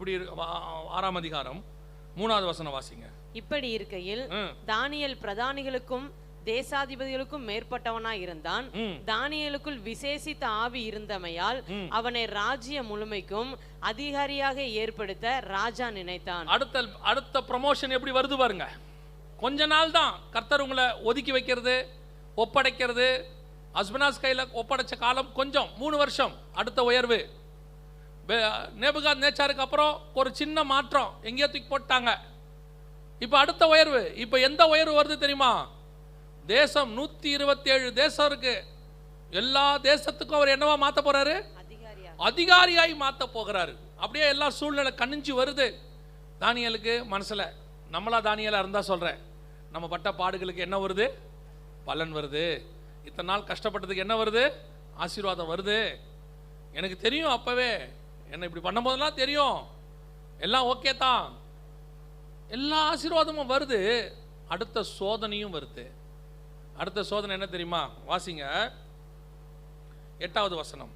இப்படி ஆறாம் அதிகாரம் மூணாவது வசனம் வாசிங்க. இப்படி இருக்கையில். தானியேல் பிரதானிகளுக்கும் தேசாதிபதிகளுக்கும் மேற்பட்டவனாய் இருந்தான். தானியேலுக்குள் விசேஷித்த ஆவி இருந்தமையால் அவனை ராஜ்ய முழுமைக்கும் அதிகாரியாக ஏற்படுத்த ராஜா நினைத்தான். அடுத்த அடுத்த ப்ரமோஷன் எப்படி வருது பாருங்க. கொஞ்ச நாள் தான் கர்த்தர் உங்களை ஒதுக்கி வைக்கிறது ஒப்படைக்கிறது. ஹஸ்பனாஸ் கையில் ஒப்படைச்ச காலம் கொஞ்சம் மூணு வருஷம். அடுத்த உயர்வு. நேபுகாத் நேச்சாருக்கு அப்புறம் ஒரு சின்ன மாற்றம். எங்கேயோ தூக்கி போட்டாங்க இப்போ அடுத்த உயர்வு. இப்போ எந்த உயர்வு வருது தெரியுமா? தேசம் நூற்றி இருபத்தேழு தேசம் இருக்கு. எல்லா தேசத்துக்கும் அவர் என்னவா மாற்ற போறாரு? அதிகாரியா அதிகாரியாய் மாற்ற போகிறாரு. அப்படியே எல்லா சூழ்நிலை கணிஞ்சு வருது. தானியலுக்கு மனசுல நம்மளா தானியலா இருந்தா சொல்றேன். நம்ம பட்ட பாடுகளுக்கு என்ன வருது? பலன் வருது. இத்தனை நாள் கஷ்டப்பட்டதுக்கு என்ன வருது? ஆசீர்வாதம் வருது. எனக்கு தெரியும் அப்பவே என்ன இப்படி பண்ணும்போதெல்லாம் தெரியும். எல்லாம் ஓகே தான். எல்லா ஆசீர்வாதமும் வருது. அடுத்த சோதனையும் வருது. அடுத்த சோதனை என்ன தெரியுமா? வாசிங்க. எட்டாவது வசனம்.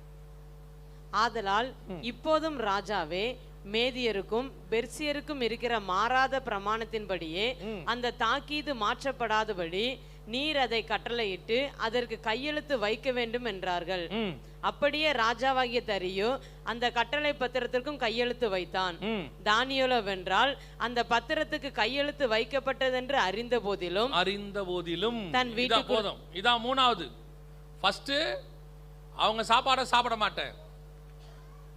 ஆதலால் இப்போதும் ராஜாவே மேதியருக்கும் பெர்சியருக்கும் இருக்கிற மாறாத பிரமாணத்தின்படியே அந்த தாக்கீது மாற்றப்படாதபடி நீர் அதை கட்டளையிட்டு அதற்கு கையெழுத்து வைக்க வேண்டும் என்றார்கள். அப்படியே ராஜாவாகிய தரியோ அந்த கட்டளை பத்திரத்திற்கும் கையெழுத்து வைத்தான். தானியேலோ வென்றால் அந்த பத்திரத்துக்கு கையெழுத்து வைக்கப்பட்டதென்று அறிந்த போதிலும் அறிந்த போதிலும் தன் வீட்டுக்குள்- போதும். இதான் மூணாவது. ஃபர்ஸ்ட் அவங்க சாப்பாடை சாப்பிட மாட்டேன்.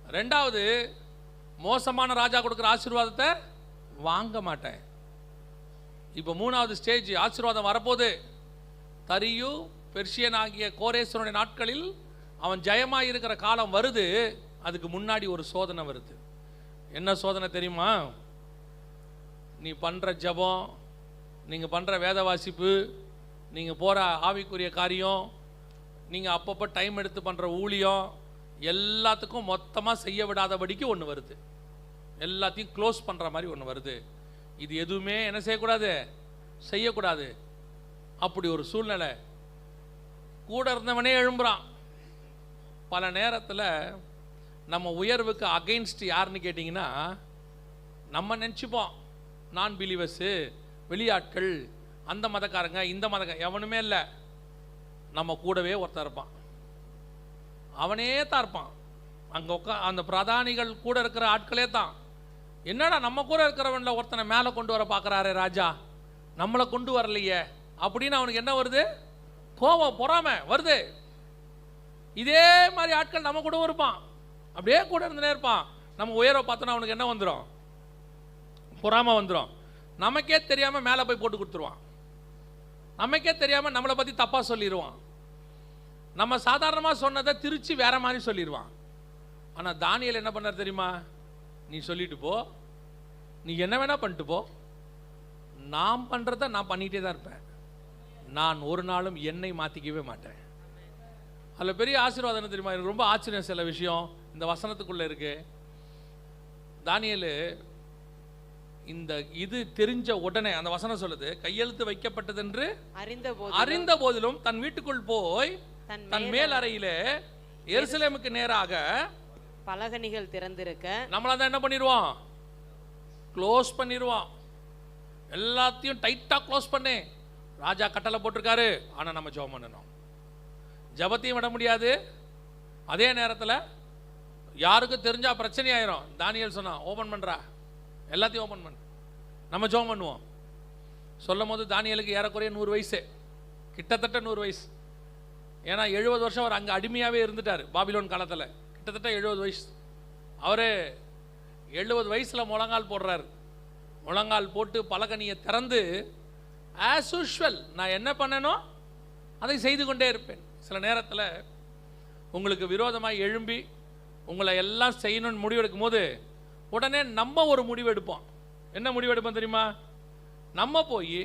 ரெண்டாவது மோசமான ராஜா கொடுக்குற ஆசீர்வாதத்தை வாங்க மாட்டேன். இப்போ மூணாவது ஸ்டேஜ் ஆசீர்வாதம் வரப்போகுது. தரியு பெர்ஷியன் ஆகிய கோரேஸ்வரனுடைய நாட்களில் அவன் ஜெயமாக இருக்கிற காலம் வருது அதுக்கு முன்னாடி ஒரு சோதனை வருது. என்ன சோதனை தெரியுமா? நீ பண்ணுற ஜெபம் நீங்கள் பண்ணுற வேத வாசிப்பு நீங்கள் போகிற ஆவிக்குரிய காரியம் நீங்கள் அப்பப்போ டைம் எடுத்து பண்ணுற ஊழியம் எல்லாத்துக்கும் மொத்தமாக செய்ய விடாதபடிக்கு ஒன்று வருது. எல்லாத்தையும் க்ளோஸ் பண்ணுற மாதிரி ஒன்று வருது. இது எதுவுமே என்ன செய்யக்கூடாது? செய்யக்கூடாது. அப்படி ஒரு சூழ்நிலை. கூட இருந்தவனே எழும்புறான். பல நேரத்தில் நம்ம உயர்வுக்கு அகைன்ஸ்ட் யாருன்னு கேட்டிங்கன்னா நம்ம நினச்சிப்போம். நான் பிலீவர்ஸு வெளியாட்கள் அந்த மதக்காரங்க இந்த மதக்க எவனுமே இல்லை. நம்ம கூடவே ஒருத்தன் இருப்பான். அவனே தான் இருப்பான். அங்கே உட்கா அந்த பிரதானிகள் கூட இருக்கிற ஆட்களே தான். என்னடா நம்ம கூட இருக்கிறவன்ல ஒருத்தனை மேலே கொண்டு வர பார்க்குறாரே ராஜா? நம்மளை கொண்டு வரலையே. அப்படின்னு அவனுக்கு என்ன வருது? கோபம் பொறாமை வருது. இதே மாதிரி ஆட்கள் நம்ம கூட இருப்பான். அப்படியே கூட இருந்துனே இருப்பான். நம்ம உயரை பார்த்தோன்னா அவனுக்கு என்ன வந்துடும் பொறாமை வந்துடும் நமக்கே தெரியாமல் மேலே போய் போட்டு கொடுத்துருவான். நமக்கே தெரியாமல் நம்மளை பற்றி தப்பாக சொல்லிடுவான் நம்ம சாதாரணமாக சொன்னதை திருச்சி வேற மாதிரி சொல்லிடுவான் ஆனால் தானியல் என்ன பண்ணார் தெரியுமா? நீ சொல்லிட்டு போ. நீ என்ன வேணால் பண்ணிட்டு போ. நான் பண்ணுறத நான் பண்ணிகிட்டே தான் இருப்பேன். நான் ஒரு நாளும் என்னை மாற்றிக்கவே மாட்டேன். அதில் பெரிய ஆசீர்வாதம் என்ன தெரியுமா? எனக்கு ரொம்ப ஆச்சரியம் சில விஷயம். இந்த வசனத்துக்குள்ளே இருக்கு. தானியல் இந்த இது தெரிஞ்ச உடனே அந்த வசனம் சொல்லுது கையெழுத்து வைக்கப்பட்டதென்று அறிந்த போது அறிந்த போதிலும் தன் வீட்டுக்குள் போய் தன் மேல் அறையிலே எருசலேமுக்கு நேராக பலகணிகள் திறந்திருக்க நம்மள தான் என்ன பண்ணிடுவோம் க்ளோஸ் பண்ணிடுவோம் எல்லாத்தையும் டைட்டாக க்ளோஸ் பண்ணு. ராஜா கட்டளை போட்டிருக்காரு. ஆனால் நம்ம ஜெபம் பண்ணணும். ஜெபத்தையும் விட முடியாது. அதே நேரத்தில் யாருக்கும் தெரிஞ்சால் பிரச்சனை ஆயிரும் தானியல் சொன்னான் ஓப்பன் பண்ணுறா எல்லாத்தையும் ஓப்பன் பண்ணு. நம்ம ஜோம் பண்ணுவோம். சொல்லும் போது தானியலுக்கு ஏறக்குறைய நூறு வயசு. கிட்டத்தட்ட நூறு வயசு. ஏன்னா எழுபது வருஷம் அவர் அங்கே அடிமையாகவே இருந்துட்டார் பாபிலோன் காலத்தில். கிட்டத்தட்ட எழுபது வயசு. அவர் எழுபது வயசில் முழங்கால் போடுறாரு. முழங்கால் போட்டு பலகனியை திறந்து ஆஸ் யூஷுவல் நான் என்ன பண்ணனோ அதை செய்து கொண்டே இருப்பேன். சில நேரத்தில் உங்களுக்கு விரோதமாக எழும்பி உங்களை எல்லாம் செய்யணும்னு முடிவெடுக்கும் போது உடனே நம்ம ஒரு முடிவு எடுப்போம். என்ன முடிவு எடுப்போம் தெரியுமா? நம்ம போய்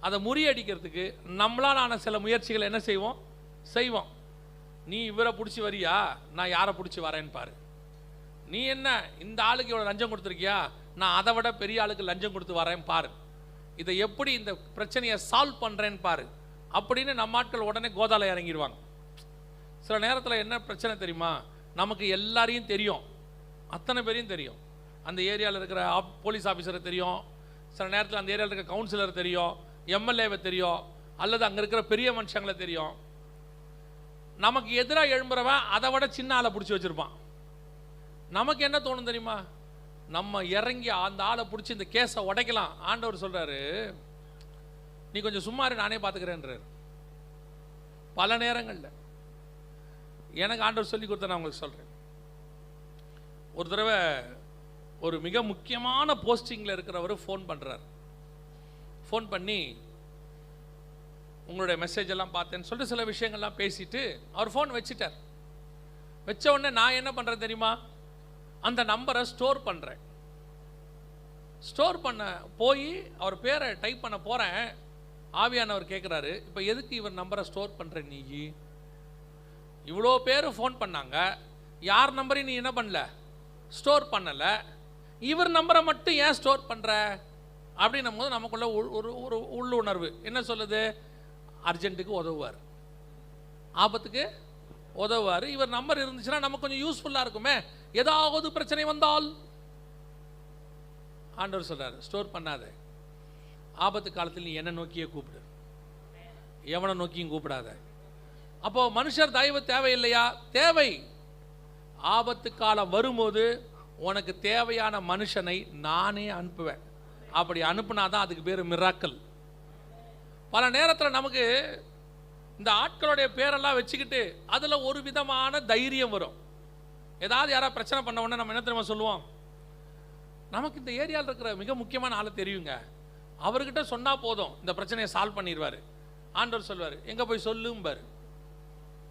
அதை முறியடிக்கிறதுக்கு நம்மளால் ஆன சில முயற்சிகளை என்ன செய்வோம்? செய்வோம். நீ இவரை பிடிச்சி வரியா? நான் யாரை பிடிச்சி வரேன்னு பாரு. நீ என்ன இந்த ஆளுக்கு இவ்வளோ லஞ்சம் கொடுத்துருக்கியா? நான் அதை விட பெரிய ஆளுக்கு லஞ்சம் கொடுத்து வரேன் பாரு. இதை எப்படி இந்த பிரச்சனையை சால்வ் பண்ணுறேன்னு பாரு. அப்படின்னு நம்ம ஆட்கள் உடனே கோதால இறங்கிடுவாங்க. சில நேரத்தில் என்ன பிரச்சனை தெரியுமா? நமக்கு எல்லாரையும் தெரியும். அத்தனை பேரையும் தெரியும். அந்த ஏரியாவில் இருக்கிற ஆப் போலீஸ் ஆஃபீஸரை தெரியும். சில நேரத்தில் அந்த ஏரியாவில் இருக்கிற கவுன்சிலர் தெரியும். எம்எல்ஏவை தெரியும். அல்லது அங்கே இருக்கிற பெரிய மனுஷங்களை தெரியும். நமக்கு எதிராக எழும்புறவன் அதை விட சின்ன ஆளை பிடிச்சி வச்சிருப்பான். நமக்கு என்ன தோணும் தெரியுமா? நம்ம இறங்கி அந்த ஆளை பிடிச்சி இந்த கேஸை உடைக்கலாம். ஆண்டவர் சொல்கிறாரு நீ கொஞ்சம் சும்மா நானே பார்த்துக்கிறேன்றார் பல நேரங்களில். எனக்கு ஆண்டவர் சொல்லி கொடுத்த நான் உங்களுக்கு சொல்கிறேன் ஒரு தடவை ஒரு மிக முக்கியமான போஸ்டிங்கில் இருக்கிறவர் ஃபோன் பண்ணுறார் ஃபோன் பண்ணி உங்களுடைய மெசேஜ் எல்லாம் பார்த்தேன்னு சொல்லிட்டு சில விஷயங்கள்லாம் பேசிட்டு அவர் ஃபோன் வச்சுட்டார். வச்ச உடனே நான் என்ன பண்ணுறேன் தெரியுமா? அந்த நம்பரை ஸ்டோர் பண்ணுறேன் ஸ்டோர் பண்ண போய் அவர் பேரை டைப் பண்ண போகிறேன் ஆவியானவர் கேட்குறாரு இப்போ எதுக்கு இவர் நம்பரை ஸ்டோர் பண்ணுற நீ இவ்வளோ பேர் ஃபோன் பண்ணாங்க யார் நம்பரையும் நீ என்ன பண்ணல? ஸ்டோர் பண்ணலை. இவர் நம்பரை மட்டும் ஏன் ஸ்டோர் பண்ணுற அப்படின்னும் போது நமக்குள்ள உள்- ஒரு ஒரு உள்ளுணர்வு. என்ன சொல்லுது? அர்ஜென்ட்டுக்கு உதவுவார். ஆபத்துக்கு உதவுவார். இவர் நம்பர் இருந்துச்சுன்னா நமக்கு கொஞ்சம் யூஸ்ஃபுல்லாக இருக்குமே. ஏதாவது பிரச்சனை வந்தால் ஆண்டவர் சொல்கிறார் ஸ்டோர் பண்ணாதே. ஆபத்து காலத்தில் நீ என்னை நோக்கியே கூப்பிடு. எவனை நோக்கியும் கூப்பிடாத. அப்போது மனுஷர் தயவு தேவையில்லையா? தேவை. ஆபத்து காலம் வரும்போது உனக்கு தேவையான மனுஷனை நானே அனுப்புவேன். அப்படி அனுப்புனாதான் அதுக்கு பேர் மிராக்கல். பல நேரத்தில் நமக்கு இந்த ஆட்களுடைய பேரெல்லாம் வச்சுக்கிட்டு அதில் ஒரு விதமான தைரியம் வரும். ஏதாவது யாராவது பிரச்சனை பண்ண உடனே நம்ம என்ன தெரியுமா சொல்லுவோம்? நமக்கு இந்த ஏரியாவில் இருக்கிற மிக முக்கியமான ஆளை தெரியுங்க. அவர்கிட்ட சொன்னால் போதும் இந்த பிரச்சனையை சால்வ் பண்ணிடுவார். ஆண்டவர் சொல்வார் எங்கே போய் சொல்லும்பார்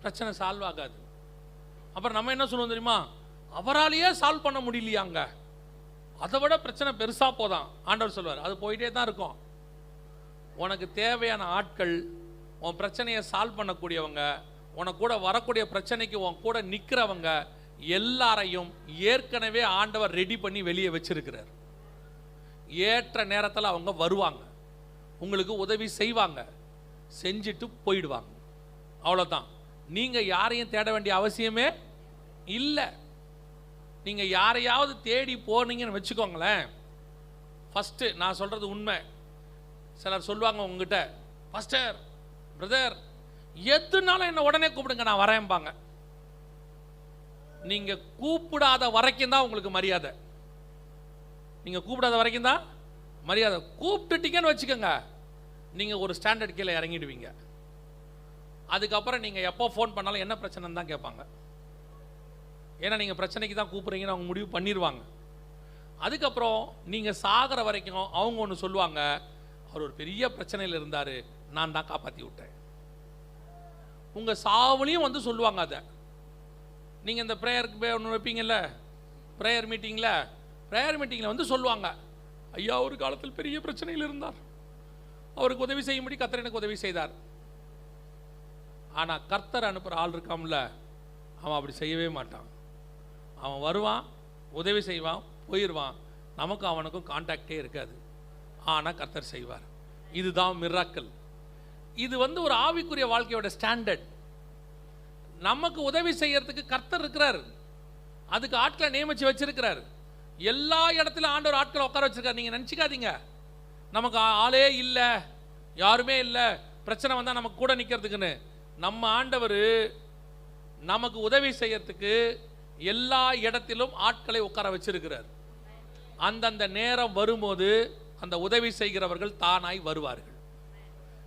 பிரச்சனை சால்வ் ஆகாது. அப்புறம் நம்ம என்ன சொல்லுவோம் தெரியுமா? அவராலேயே சால்வ் பண்ண முடியலையாங்க. அதை விட பிரச்சனை பெருசாக போதான். ஆண்டவர் சொல்வார் அது போயிட்டே தான் இருக்கும். உனக்கு தேவையான ஆட்கள் உன் பிரச்சனையை சால்வ் பண்ணக்கூடியவங்க உனக்கு கூட வரக்கூடிய பிரச்சனைக்கு உன் கூட நிற்கிறவங்க எல்லாரையும் ஏற்கனவே ஆண்டவர் ரெடி பண்ணி வெளியே வச்சிருக்கிறார். ஏற்ற நேரத்தில் அவங்க வருவாங்க. உங்களுக்கு உதவி செய்வாங்க. செஞ்சுட்டு போயிடுவாங்க. அவ்வளோதான் நீங்கள் யாரையும் தேட வேண்டிய அவசியமே இல்லை. நீங்கள் யாரையாவது தேடி போனீங்கன்னு வச்சுக்கோங்களேன். ஃபஸ்ட்டு நான் சொல்கிறது உண்மை. சிலர் சொல்லுவாங்க உங்ககிட்ட ஃபஸ்டர் பிரதர் எதுனாலும் என்னை உடனே கூப்பிடுங்க நான் வரேன்பாங்க. நீங்கள் கூப்பிடாத வரைக்கும் தான் உங்களுக்கு மரியாதை. நீங்கள் கூப்பிடாத வரைக்கும் தான் மரியாதை. கூப்பிட்டுட்டீங்கன்னு வச்சுக்கோங்க. நீங்கள் ஒரு ஸ்டாண்டர்ட் கீழே இறங்கிடுவீங்க. அதுக்கப்புறம் நீங்கள் எப்போ ஃபோன் பண்ணாலும் என்ன பிரச்சனைன்னு தான் கேட்பாங்க. ஏன்னா நீங்க பிரச்சனைக்கு தான் கூப்பிடுறீங்கன்னு அவங்க முடிவு பண்ணிடுவாங்க அதுக்கப்புறம் நீங்கள் சாகிற வரைக்கும் அவங்க ஒன்று சொல்லுவாங்க அவர் ஒரு பெரிய பிரச்சனையில் இருந்தார். நான் தான் காப்பாற்றி விட்டேன். உங்கள் சாவுலையும் வந்து சொல்லுவாங்க அதை. நீங்கள் இந்த ப்ரேயருக்கு ஒன்று வைப்பீங்கல்ல? ப்ரேயர் மீட்டிங்கில் ப்ரேயர் மீட்டிங்கில் வந்து சொல்லுவாங்க. ஐயா ஒரு காலத்தில் பெரிய பிரச்சனையில் இருந்தார். அவருக்கு உதவி செய்யும்படி கர்த்தர் எனக்கு உதவி செய்தார். ஆனால் கர்த்தர் அனுப்புகிற ஆள் இருக்காம்ல அவன் அப்படி செய்யவே மாட்டான். அவன் வருவான் உதவி செய்வான் போயிடுவான் நமக்கும் அவனுக்கும் காண்டாக்டே இருக்காது. ஆனால் கர்த்தர் செய்வார். இதுதான் மிராக்கல் இது வந்து ஒரு ஆவிக்குரிய வாழ்க்கையோட ஸ்டாண்டர்ட் நமக்கு உதவி செய்யறதுக்கு கர்த்தர் இருக்கிறார். அதுக்கு ஆட்களை நியமிச்சு வச்சிருக்கிறார். எல்லா இடத்துலையும் ஆண்டவர் ஆட்களை உட்கார வச்சிருக்காரு. நீங்கள் நினச்சிக்காதீங்க. நமக்கு ஆளே இல்லை. யாருமே இல்லை. பிரச்சனை வந்தால் நமக்கு கூட நிற்கிறதுக்குன்னு நம்ம ஆண்டவர் நமக்கு உதவி செய்யறதுக்கு எல்லா இடத்திலும் ஆட்களை உட்கார வச்சிருக்கிறார். அந்தந்த நேரம் வரும்போது அந்த உதவி செய்கிறவர்கள் தானாய் வருவார்கள்.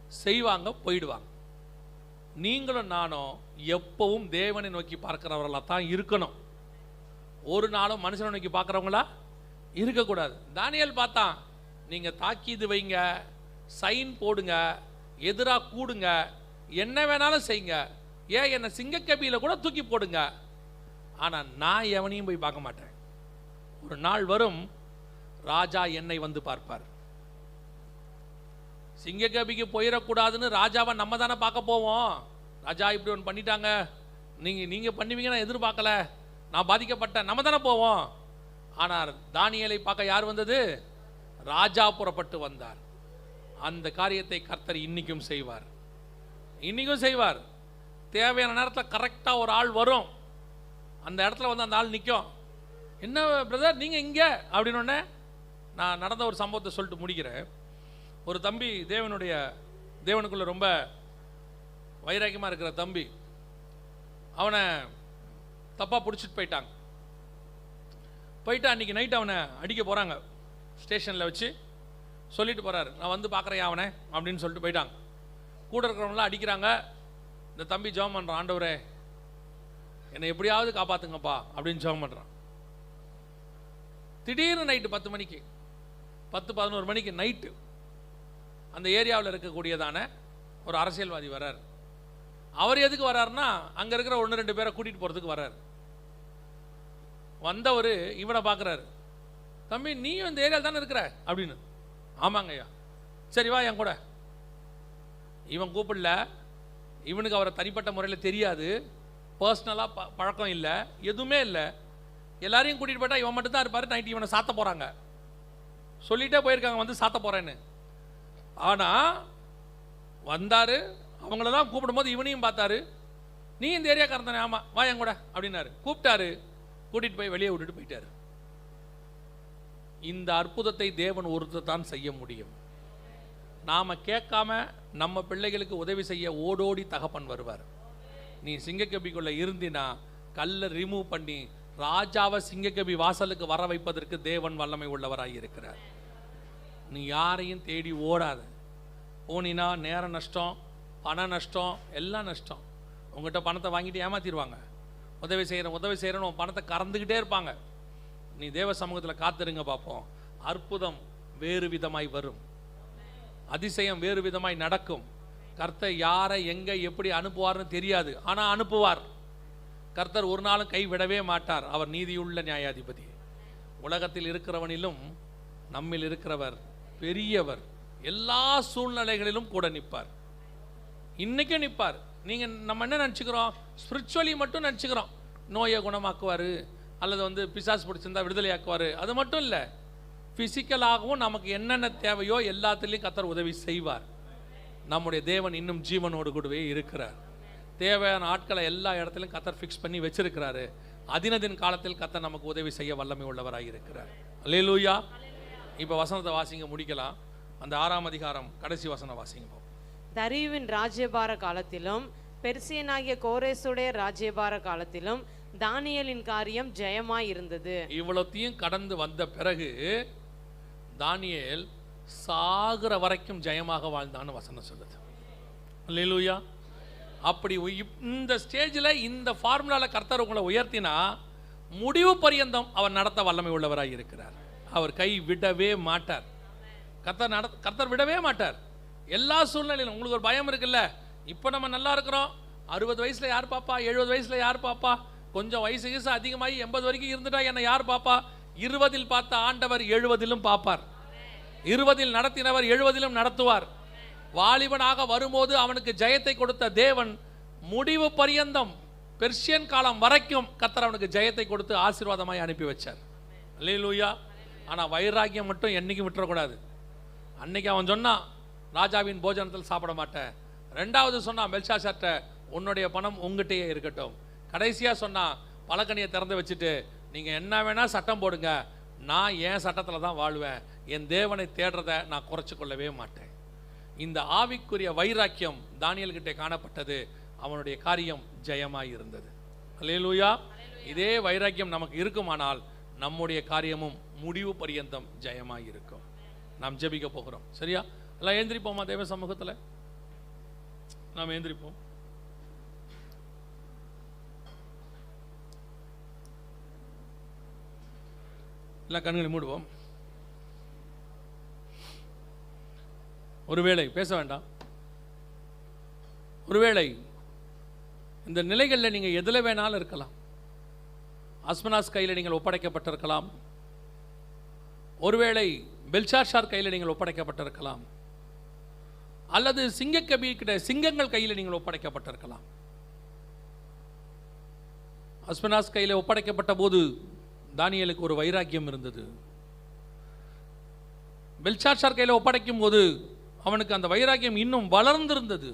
செய்வாங்க போயிடுவாங்க. நீங்களும் நானும் எப்பவும் தேவனை நோக்கி பார்க்கிறவர்களாக தான் இருக்கணும். ஒரு நாளும் மனுஷனை இன்னைக்கு பார்க்குறவங்களா? இருக்கக்கூடாது. தானியல் பார்த்தான் நீங்கள் தாக்கீது வைங்க சைன் போடுங்க எதிராக கூடுங்க என்ன வேணாலும் செய்யுங்க. ஏன் என்னை சிங்கக்கபியில் கூட தூக்கி போடுங்க? ஆனால் நான் எவனையும் போய் பார்க்க மாட்டேன். ஒரு நாள் வரும் ராஜா என்னை வந்து பார்ப்பார். சிங்கக்கபிக்கு போயிடக்கூடாதுன்னு ராஜாவை நம்ம தானே பார்க்க போவோம். ராஜா இப்படி ஒன்று பண்ணிட்டாங்க. நீங்கள் நீங்கள் பண்ணுவீங்க நான் எதிர்பார்க்கல. நான் பாதிக்கப்பட்டேன் நம்ம தானே போவோம். ஆனால் தானியலை பார்க்க யார் வந்தது? ராஜா புறப்பட்டு வந்தார். அந்த காரியத்தை கர்த்தர் இன்றைக்கும் செய்வார். இன்றைக்கும் செய்வார். தேவையான நேரத்தில் கரெக்டாக ஒரு ஆள் வரும். அந்த இடத்துல வந்து அந்த ஆள் நிற்கும் என்ன பிரதர் நீங்கள் இங்கே? அப்படின்னோடனே நான் நடந்த ஒரு சம்பவத்தை சொல்லிட்டு முடிக்கிறேன். ஒரு தம்பி தேவனுடைய தேவனுக்குள்ளே ரொம்ப வைராக்கியமாக இருக்கிற தம்பி. அவனை தப்பாக பிடிச்சிட்டு போயிட்டாங்க. போயிட்டு அன்றைக்கி நைட் அவனை அடிக்க போகிறாங்க ஸ்டேஷனில் வச்சு சொல்லிட்டு போகிறாரு நான் வந்து பார்க்குறேன் அவனை அப்படின்னு சொல்லிட்டு போயிட்டாங்க. கூட இருக்கிறவங்களாம் அடிக்கிறாங்க. இந்த தம்பி ஜெபம் பண்ணுறான் ஆண்டவரே என்னை எப்படியாவது காப்பாற்றுங்கப்பா அப்படின்னு ஜெபம் பண்ணுறான் திடீர்னு நைட்டு பத்து மணிக்கு பத்து பதினோரு மணிக்கு நைட்டு அந்த ஏரியாவில் இருக்கக்கூடியதான ஒரு அரசியல்வாதி வர்றார். அவர் எதுக்கு வர்றாருன்னா அங்கே இருக்கிற ஒன்று ரெண்டு பேரை கூட்டிகிட்டு போகிறதுக்கு வர்றாரு. வந்தவர் இவனை பார்க்குறாரு. தம்பி நீயும் இந்த ஏரியாவில் தானே இருக்கிற? அப்படின்னு. ஆமாங்க ஐயா. சரி வா என் கூட. இவன் கூப்பிடல. இவனுக்கு அவரை தனிப்பட்ட முறையில் தெரியாது. பர்சனலாக ப பழக்கம் இல்லை. எதுவுமே இல்லை. எல்லாரையும் கூட்டிகிட்டு போயிட்டா இவன் மட்டும்தான் இருப்பார். நைட்டு இவனை சாத்த போகிறாங்க சொல்லிகிட்டே போயிருக்காங்க வந்து சாத்த போகிறேன்னு ஆனால் வந்தார். அவங்கள தான் கூப்பிடும்போது இவனையும் பார்த்தாரு. நீ இந்த ஏரியாக்காரன் தானே? ஆமாம் வா என் கூட. அப்படின்னாரு. கூப்பிட்டாரு. கூட்டிகிட்டு போய் வெளியே விட்டுட்டு போயிட்டார். இந்த அற்புதத்தை தேவன் ஒருத்தர் தான் செய்ய முடியும். நாம் கேட்காம நம்ம பிள்ளைகளுக்கு உதவி செய்ய ஓடோடி தகப்பன் வருவார். நீ சிங்கக்கபிக்குள்ளே இருந்தினா கல்லை ரிமூவ் பண்ணி ராஜாவை சிங்கக்கபி வாசலுக்கு வர வைப்பதற்கு தேவன் வல்லமை உள்ளவராக இருக்கிறார். நீ யாரையும் தேடி ஓடாத. போனினா நேர நஷ்டம் பண நஷ்டம் எல்லாம் நஷ்டம். உங்ககிட்ட பணத்தை வாங்கிட்டு ஏமாத்திடுவாங்க. உதவி செய்கிறேன் உதவி செய்கிறேன்னு உன் பணத்தை கறந்துக்கிட்டே இருப்பாங்க. நீ தேவ சமூகத்தில் காத்திருங்க பார்ப்போம் அற்புதம் வேறு விதமாய் வரும். அதிசயம் வேறு விதமாய் நடக்கும். கர்த்தர் யாரை எங்கே எப்படி அனுப்புவார்னு தெரியாது. ஆனால் அனுப்புவார். கர்த்தர் ஒரு நாளும் கைவிடவே மாட்டார். அவர் நீதியுள்ள நியாயாதிபதி. உலகத்தில் இருக்கிறவனிலும் நம்மில் இருக்கிறவர் பெரியவர் எல்லா சூழ்நிலைகளிலும் கூட நிற்பார். இன்றைக்கும் நிற்பார் நீங்கள் நம்ம என்ன நினச்சிக்கிறோம்? ஸ்பிரிச்சுவலி மட்டும் நினச்சிக்கிறோம். நோயை குணமாக்குவார் அல்லது வந்து பிசாசு பிடிச்சிருந்தா விடுதலையாக்குவார். அது மட்டும் இல்லை ஃபிசிக்கலாகவும் நமக்கு என்னென்ன தேவையோ எல்லாத்துலேயும் கத்தர் உதவி செய்வார். நம்முடைய தேவன் இன்னும் ஜீவனோடு கூடவே இருக்கிறார். தேவையான ஆட்களை எல்லா இடத்துலையும் கத்தர் ஃபிக்ஸ் பண்ணி வச்சிருக்கிறாரு. அதினதின் காலத்தில் கத்தர் நமக்கு உதவி செய்ய வல்லமை உள்ளவராக இருக்கிறார். அல்லேலூயா இப்போ வசனத்தை வாசிங்க முடிக்கலாம். அந்த ஆறாம் அதிகாரம் கடைசி வசனம் வாசிங்க தரியுவின் ராஜ்யபார காலத்திலும் பெர்சியனாகிய கோரேசுடைய ராஜ்யபார காலத்திலும் தானியலின் காரியம் ஜெயமாய் இருந்தது இவ்வளோத்தையும் கடந்து வந்த பிறகு தானியல் சாகிற வரைக்கும் ஜெயமாக வாழ்ந்தான்னு வசனம் சொல்லுது. அல்லேலூயா. அப்படி உய்- இந்த ஸ்டேஜில் இந்த ஃபார்முலாவில் கர்த்தர் உங்களை உயர்த்தினா முடிவு பரியந்தம் அவர் நடத்த வல்லமை உள்ளவராக இருக்கிறார் அவர் கை விடவே மாட்டார். கர்த்தர் நட கர்த்தர் விடவே மாட்டார். எல்லா சூழ்நிலையிலும். உங்களுக்கு ஒரு பயம் இருக்குல்ல? இப்போ நம்ம நல்லா இருக்கிறோம். அறுபது வயசில் யார் பாப்பா? எழுபது வயசில் யார் பாப்பா? கொஞ்சம் வயசு வயசு அதிகமாகி எண்பது வரைக்கும் இருந்துட்டா என்னை யார் பாப்பா? இருபதில் பார்த்த ஆண்டவர் எழுபதிலும் பார்ப்பார் இருபதில் நடத்தினவர் எழுபதிலும் நடத்துவார். வாலிபனாக வரும்போது அவனுக்கு ஜெயத்தை கொடுத்த தேவன் முடிவு பரியந்தம் பெர்ஷியன் காலம் வரைக்கும் கத்தர் அவனுக்கு ஜெயத்தை கொடுத்து ஆசீர்வாதமாய் அனுப்பி வச்சார். அல்லேலூயா. ஆனால் வைராக்கியம் மட்டும் என்றைக்கும் விட்டுறக்கூடாது. அன்னைக்கு அவன் சொன்னான் ராஜாவின் போஜனத்தில் சாப்பிட மாட்டேன். ரெண்டாவது சொன்னான் பெல்ஷாசர்ட்ட உன்னுடைய பணம் உங்ககிட்டயே இருக்கட்டும். கடைசியாக சொன்னால் பழக்கனியை திறந்து வச்சுட்டு நீங்கள் என்ன வேணால் சட்டம் போடுங்க. நான் என் சட்டத்தில் தான் வாழ்வேன். என் தேவனை தேடுறதை நான் குறைச்சி கொள்ளவே மாட்டேன். இந்த ஆவிக்குரிய வைராக்கியம் தானியல்கிட்ட காணப்பட்டது. அவனுடைய காரியம் ஜெயமாக இருந்தது. அல்லேலூயா. இதே வைராக்கியம் நமக்கு இருக்குமானால் நம்முடைய காரியமும் முடிவு பரியந்தம் ஜெயமாக இருக்கும். நாம் ஜெபிக்க போகிறோம். சரியா? எல்லாம் ஏந்திரிப்போமா தேவ சமூகத்தில்? நாம் ஏந்திரிப்போம். எல்லாம் கண்களை மூடுவோம். ஒருவேளை பேச வேண்டாம். ஒருவேளை இந்த நிலைகளில் நீங்கள் எதில் வேணாலும் இருக்கலாம். அஸ்மனாஸ் கையில் நீங்கள் ஒப்படைக்கப்பட்டிருக்கலாம். ஒருவேளை பெல்ஷாஷார் கையில் நீங்கள் ஒப்படைக்கப்பட்டிருக்கலாம். அல்லது சிங்கக்கபி கிட்ட சிங்கங்கள் கையில் நீங்கள் ஒப்படைக்கப்பட்டிருக்கலாம். அஸ்மனாஸ் கையில் ஒப்படைக்கப்பட்ட போது தானியலுக்கு ஒரு வைராக்கியம் இருந்தது. பெல்சாட்சார் கையில் ஒப்படைக்கும் போது அவனுக்கு அந்த வைராக்கியம் இன்னும் வளர்ந்திருந்தது.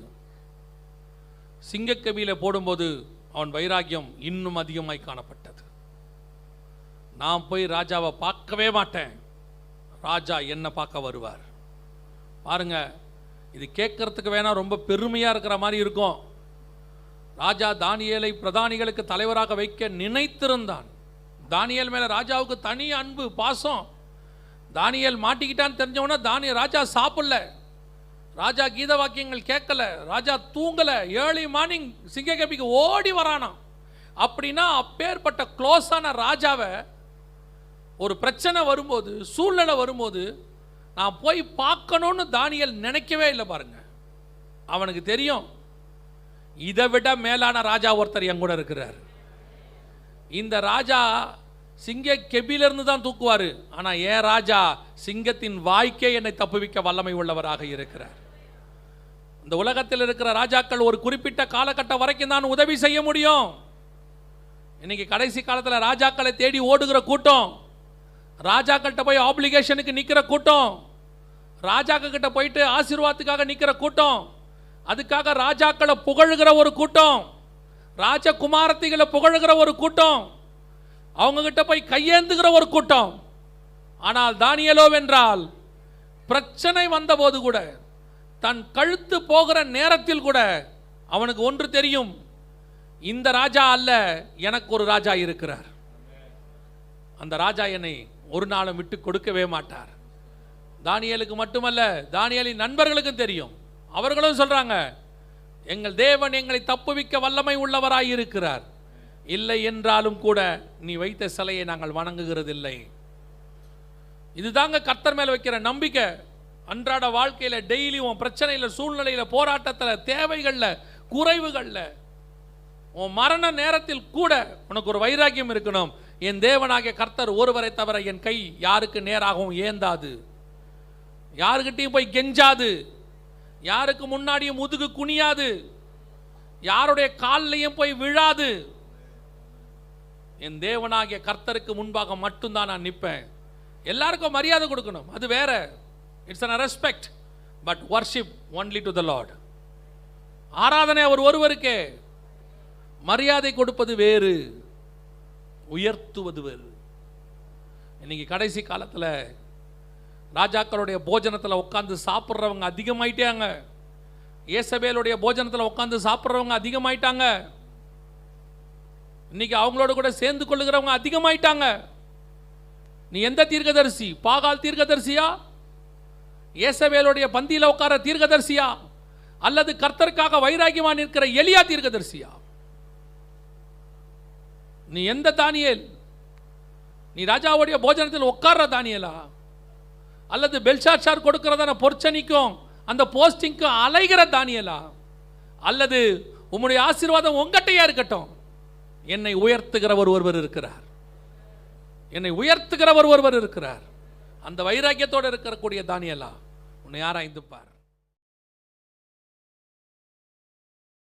சிங்கக்கவியில் போடும்போது அவன் வைராக்கியம் இன்னும் அதிகமாய் காணப்பட்டது. நான் போய் ராஜாவை பார்க்கவே மாட்டேன். ராஜா என்ன பார்க்க வருவார்? பாருங்க இது கேட்கறதுக்கு வேணா ரொம்ப பெருமையாக இருக்கிற மாதிரி இருக்கும். ராஜா தானியலை பிரதானிகளுக்கு தலைவராக வைக்க நினைத்திருந்தான். தானியல் மேலே ராஜாவுக்கு தனி அன்பு பாசம். தானியல் மாட்டிக்கிட்டான்னு தெரிஞ்சவொன்னே தானிய ராஜா சாப்பிடல. ராஜா கீத வாக்கியங்கள் கேட்கல. ராஜா தூங்கலை. ஏர்லி மார்னிங் சிங்ககபிக்கு ஓடி வரானாம். அப்படின்னா அப்பேற்பட்ட க்ளோஸான ராஜாவை ஒரு பிரச்சனை வரும்போது சூழ்நிலை வரும்போது நான் போய் பார்க்கணும்னு தானியல் நினைக்கவே இல்லை பாருங்க. அவனுக்கு தெரியும் இதை விட மேலான ராஜா ஒருத்தர் என் கூட இருக்கிறார். இந்த ராஜா சிங்க கெபிலிருந்து தான் தூக்குவார். ஆனால் ஏன் ராஜா சிங்கத்தின் வாய்க்கே என்னை தப்புவிக்க வல்லமை உள்ளவராக இருக்கிறார். இந்த உலகத்தில் இருக்கிற ராஜாக்கள் ஒரு குறிப்பிட்ட காலகட்டம் வரைக்கும் தான் உதவி செய்ய முடியும். இன்னைக்கு கடைசி காலத்தில் ராஜாக்களை தேடி ஓடுகிற கூட்டம் ராஜாக்கள்கிட்ட போய் ஆப்ளிகேஷனுக்கு நிற்கிற கூட்டம். ராஜாக்க கிட்ட போயிட்டு ஆசீர்வாதத்துக்காக நிற்கிற கூட்டம். அதுக்காக ராஜாக்களை புகழுகிற ஒரு கூட்டம். ராஜகுமாரத்திகளை புகழுகிற ஒரு கூட்டம். அவங்க கிட்ட போய் கையேந்துகிற ஒரு கூட்டம். ஆனால் தானியலோ வென்றால் பிரச்சனை வந்தபோது கூட தன் கழுத்து போகிற நேரத்தில் கூட அவனுக்கு ஒன்று தெரியும். இந்த ராஜா அல்ல எனக்கு ஒரு ராஜா இருக்கிறார். அந்த ராஜா என்னை ஒரு நாளும் விட்டு கொடுக்கவே மாட்டார். தானியலுக்கு மட்டுமல்ல தானியலின் நண்பர்களுக்கும் தெரியும். அவர்களும் சொல்றாங்க எங்கள் தேவன் எங்களை தப்புவிக்க வல்லமை உள்ளவராய் இருக்கிறார். இல்லை என்றாலும் கூட நீ வைத்த சிலையை நாங்கள் வணங்குகிறதில்லை. இதுதாங்க கர்த்தர் மேல வைக்கிற நம்பிக்கை. அன்றாட வாழ்க்கையில டெய்லி உன் பிரச்சனையில சூழ்நிலையில போராட்டத்தில் தேவைகளில் குறைவுகளில் உன் மரண நேரத்தில் கூட உனக்கு ஒரு வைராக்கியம் இருக்கணும். என் தேவனாகிய கர்த்தர் ஒருவரை தவிர என் கை யாருக்கு நேராகவும் ஏந்தாது. யாருக்கிட்டையும் போய் கெஞ்சாது. யாருக்கு முன்னாடியும் முதுகு குனியாது. யாருடைய கால்லையும் போய் விழாது. என் தேவனாகிய கர்த்தருக்கு முன்பாக மட்டும்தான் நான் நிற்பேன். எல்லாருக்கும் மரியாதை கொடுக்கணும். அது வேற. It's an respect but worship only to the Lord ஆராதனை அவர் ஒருவருக்கே. மரியாதை கொடுப்பது வேறு. உயர்த்துவது வேறு. இன்னைக்கு கடைசி காலத்தில் ராஜாக்களுடைய போஜனத்தில் உட்காந்து சாப்பிட்றவங்க அதிகமாயிட்டாங்க. ஏசபேலுடைய போஜனத்தில் உட்காந்து சாப்பிட்றவங்க அதிகமாயிட்டாங்க. இன்னைக்கு அவங்களோட கூட சேர்ந்து கொள்ளுகிறவங்க அதிகமாயிட்டாங்க. நீ எந்த தீர்க்கதரிசி? பாகால் தீர்க்கதரிசியா? இயேசவேலுடைய பந்தியில் உட்கார தீர்க்கதரிசியா? அல்லது கர்த்தருக்காக வைராகியமாக நிற்கிற எளியா தீர்க்கதரிசியா? நீ எந்த தானியல்? நீ ராஜாவுடைய போஜனத்தில் உட்கார்ற தானியலா? அல்லது பெல்ஷாட்சார் கொடுக்கிறதான பொற்சனிக்கும் அந்த போஸ்டிங்க்கும் அலைகிற தானியலா? அல்லது உம்முடைய ஆசீர்வாதம் உங்கட்டையா இருக்கட்டும்? என்னை உயர்த்துகிறவர் ஒருவர் இருக்கிறார். என்னை உயர்த்துகிறவர் ஒருவர் இருக்கிறார். அந்த வைராக்கியத்தோடு இருக்கக்கூடிய தானியலா உன்னை யாராய்ந்துப்பார்